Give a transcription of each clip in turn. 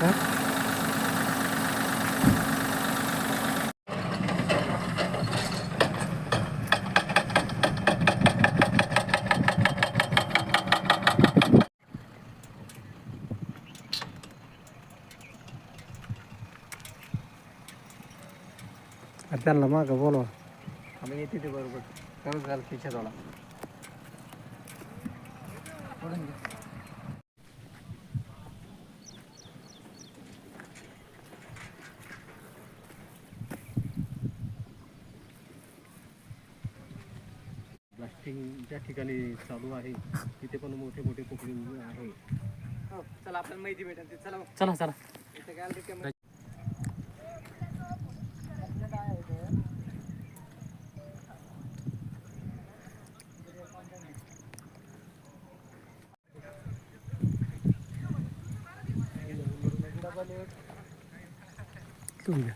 हा? अरे त्यांना मागं बोलवा आम्ही येते ते बरोबर ब्लास्टिंग ज्या ठिकाणी चालू आहे तिथे पण मोठे मोठे पोखरी आहे हो चला आपल्याला माहिती भेटेल ते चला मग. चला चला इथं काय आलं की तुम्ही घ्या.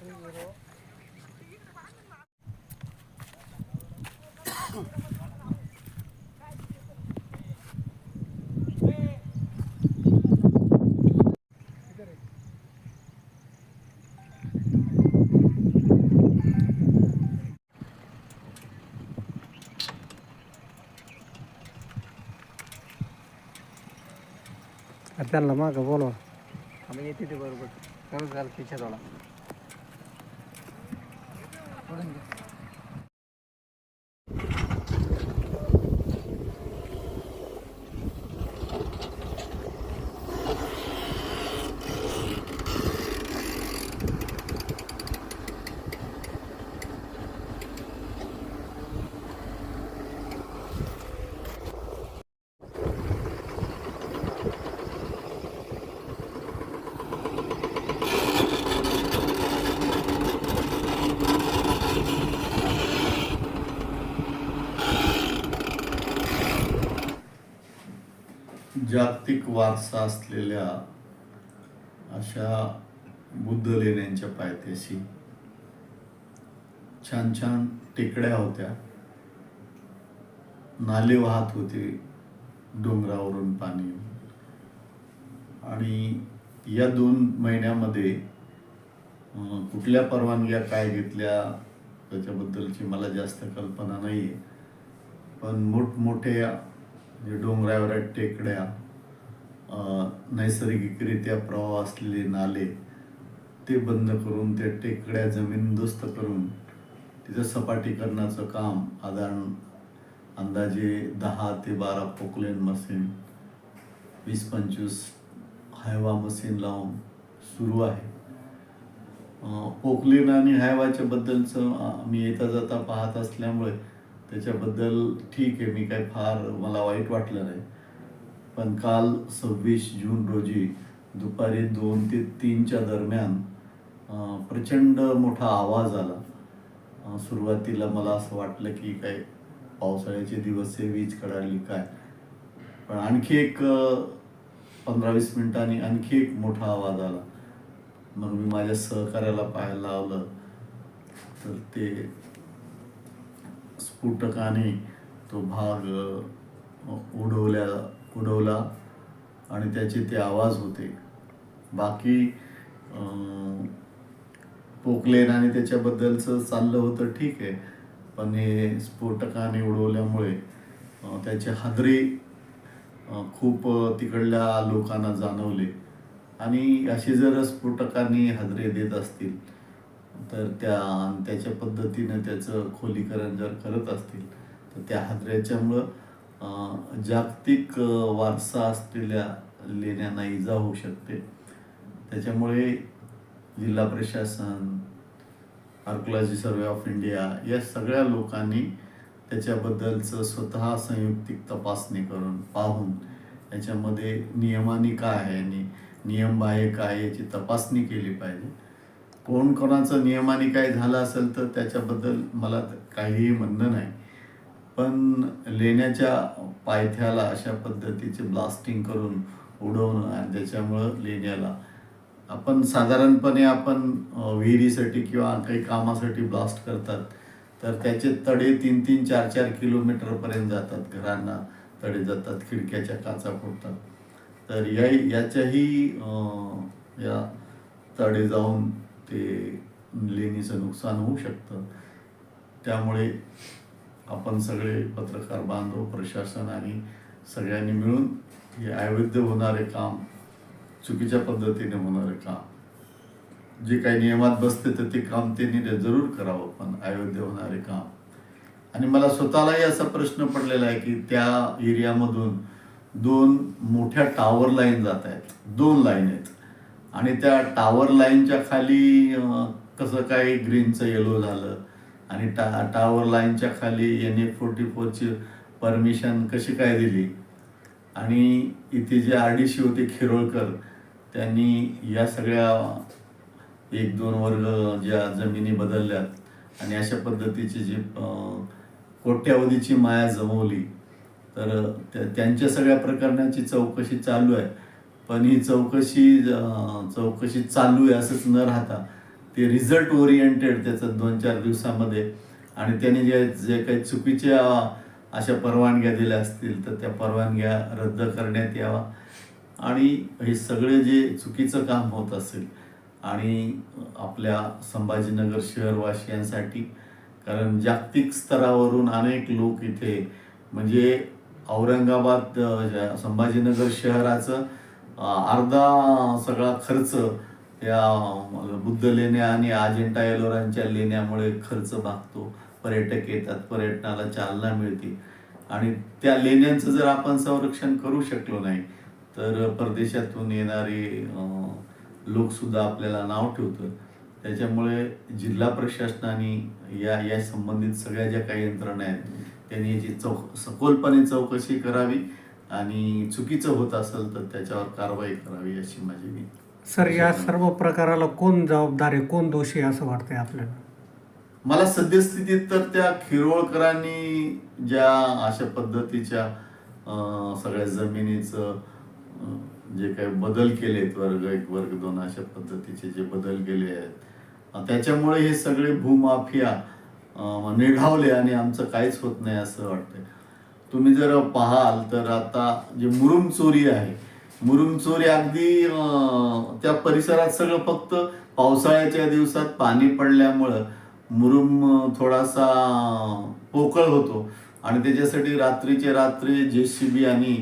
अरे त्यांना मागं बोलवा आम्ही येते ते बरोबर करत झालं खिशात आला जागतिक वारसा असलेल्या अशा बुद्ध लेण्यांच्या पायथ्याशी छान छान टेकड्या होत्या. नाले वाहत होते डोंगरावरून पाणी आणि या दोन महिन्यामध्ये कुठल्या परवानग्या काय घेतल्या त्याच्याबद्दलची मला जास्त कल्पना नाही आहे पण मोठमोठ्या जे डोंगरावर टेकड्या नैसर्गिकरित्या प्रवाह असलेले नाले ते बंद करून त्या टेकड्या जमीनदोस्त करून तिथं सपाटीकरणाचं काम साधारण अंदाजे दहा ते बारा पोकलेन मशीन वीस पंचवीस हायवा मशीन लावून सुरू आहे. पोकलेन आणि हायवाच्या बद्दलचं मी येता जाता पाहत असल्यामुळे त्याच्याबद्दल ठीक आहे मी काय फार मला वाईट वाटलं नाही. पण काल सव्वीस जून रोजी दुपारी दोन ते तीनच्या दरम्यान प्रचंड मोठा आवाज आला. सुरुवातीला मला असं वाटलं की काय पावसाळ्याचे दिवस आहे वीज कडाली काय? पण आणखी एक पंधरा वीस मिनिटांनी आणखी एक मोठा आवाज आला. मग मी माझ्या सहकार्याला पाहायला लावलं. तर ते स्फोटकाने तो भाग उडवल्या उडवला आणि त्याचे ते आवाज होते. बाकी पोकलेन आणि त्याच्याबद्दलचं चाललं होतं ठीक आहे. पण हे स्फोटकाने उडवल्यामुळे त्याचे हादरे खूप तिकडल्या लोकांना जाणवले. आणि असे जर स्फोटकांनी हादरे देत असतील तर त्या आणि त्याच्या पद्धतीनं त्याचं खोलीकरण जर करत असतील तर त्या हादऱ्याच्यामुळं जागतिक वारसा असलेल्या लेण्यांना इजा होऊ शकते. त्याच्यामुळे जिल्हा प्रशासन आर्कोलॉजी सर्वे ऑफ इंडिया या सगळ्या लोकांनी त्याच्याबद्दलचं स्वतः संयुक्तिक तपासणी करून पाहून याच्यामध्ये नियमाने काय आहे आणि नियमबाह्य काय आहे याची तपासणी केली पाहिजे. कोण कोणाचं नियमाने काय झालं असेल तर त्याच्याबद्दल मला काहीही म्हणणं नाही. पण लेण्याच्या पायथ्याला अशा पद्धतीचे ब्लास्टिंग करून उडवणं आणि त्याच्यामुळं लेण्याला. आपण साधारणपणे आपण विहिरीसाठी किंवा काही कामासाठी ब्लास्ट करतात तर त्याचे तडे तीन तीन चार चार किलोमीटरपर्यंत जातात. घरांना तडे जातात खिडक्याच्या काचा फुटतात तर या याच्याही या तडे जाऊन ते लेणीचं नुकसान होऊ शकतं. त्यामुळे आपण सगळे पत्रकार बांधव प्रशासन आणि सगळ्यांनी मिळून हे अवैध होणारे काम चुकीच्या पद्धतीने होणारे काम जे काही नियमात बसते तर ते काम त्यांनी जरूर करावं पण अयोध्य होणारे काम. आणि मला स्वतःलाही असा प्रश्न पडलेला आहे की त्या एरियामधून दोन मोठ्या टावर लाईन जात आहेत दोन लाईन आहेत. आणि त्या टावर लाईनच्या खाली कसं काय ग्रीनचं येलो झालं आणि टा टावर लाईनच्या खाली एन ए फोर्टी फोरची परमिशन कशी काय दिली? आणि इथे जे आर डी सी होते खिरोळकर त्यांनी या सगळ्या एक दोन वर्ग ज्या जमिनी बदलल्यात आणि अशा पद्धतीची जी कोट्यावधीची माया जमवली तर त्या- त्यांच्या सगळ्या प्रकरणाची चौकशी चालू आहे. पण ही चौकशी चौकशी चालू आहे असंच न राहता ते रिझल्ट ओरिएंटेड त्याचं दोन चार दिवसामध्ये. आणि त्यांनी जे जे काही चुकीच्या अशा परवानग्या दिल्या असतील तर त्या परवानग्या रद्द करण्यात यावा आणि हे सगळे जे चुकीचं काम होत असेल आणि आपल्या संभाजीनगर शहरवासियांसाठी कारण जागतिक स्तरावरून अनेक लोक इथे म्हणजे औरंगाबाद संभाजीनगर शहराचं अर्धा सगळा खर्च या बुद्ध लेण्या आणि अजिंठा एलोरांच्या लेण्यामुळे खर्च भागतो. पर्यटक येतात पर्यटनाला चालना मिळते. आणि त्या लेण्यांचं जर आपण संरक्षण करू शकलो नाही तर परदेशातून येणारे लोकसुद्धा आपल्याला नाव ठेवतं त्याच्यामुळे जिल्हा प्रशासनाने या या संबंधित सगळ्या ज्या काही यंत्रणा आहेत त्यांनी याची चौक सखोलपणे चौकशी करावी आणि चुकीचं होत असेल तर त्याच्यावर कारवाई करावी अशी माझी विनंती. सर या सर्व प्रकाराला कोण जबाबदार आहे? कोण दोषी आहे असं वाटतंय आपल्याला? मला सद्यस्थितीत तर त्या खिरोळकरांनी ज्या अशा पद्धतीच्या सगळ्या जमिनीचं जे काही बदल केलेत वर्ग एक वर्ग दोन अशा पद्धतीचे जे बदल केले आहेत त्याच्यामुळे हे सगळे भूमाफिया निघावले निढावले आणि आमचं काहीच होत नाही असं वाटतंय. तुम्ही जर पाहाल तर आता जे मुरुम चोरी आहे मुरुमचोरी अगदी त्या परिसरात सगळं फक्त पावसाळ्याच्या दिवसात पाणी पडल्यामुळं मुरुम थोडासा पोकळ होतो. आणि त्याच्यासाठी रात्रीचे रात्री जे सी बी आणि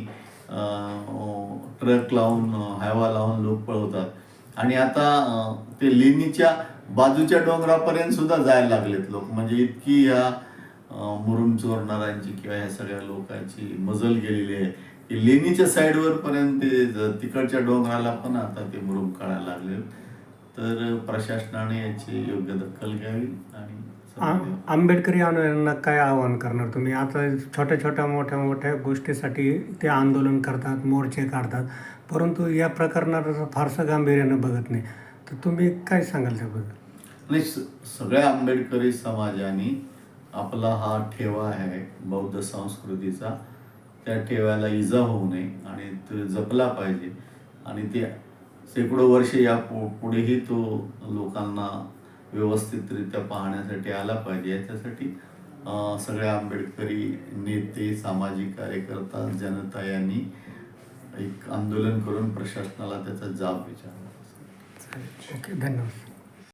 ट्रक लावून हायवा लावून लोक पळवतात. आणि आता ते लेणीच्या बाजूच्या डोंगरापर्यंत सुद्धा जायला लागलेत लोक. म्हणजे इतकी ह्या मुरुम चोरणाऱ्यांची किंवा ह्या सगळ्या लोकांची मजल गेलेली आहे. की लेणीच्या साईडवर पर्यंत ते तिकडच्या डोंगराला पण आता ते मुरुम काढायला लागले. तर प्रशासनाने याची योग्य दखल घ्यावी आणि आंबेडकरी अनुयायांना काय आवाहन करणार तुम्ही? आता छोट्या छोट्या मोठ्या मोठ्या गोष्टीसाठी ते आंदोलन करतात मोर्चे काढतात. परंतु या प्रकरणाचं फारसं गांभीर्यानं बघत नाही. तर तुम्ही काय सांगाल त्याबद्दल? स- सगळ्या आंबेडकरी समाजाने आपला हा ठेवा आहे बौद्ध संस्कृतीचा. त्या ठेवायला इजा होऊ नये आणि तो जपला पाहिजे. आणि ते शेकडो वर्ष या पु- पुढेही तो लोकांना व्यवस्थितरित्या पाहण्यासाठी आला पाहिजे. याच्यासाठी सगळे सगळ्या आंबेडकरी नेते सामाजिक कार्यकर्ता जनता यांनी एक आंदोलन करून प्रशासनाला त्याचा जाब विचारला. ओके धन्यवाद.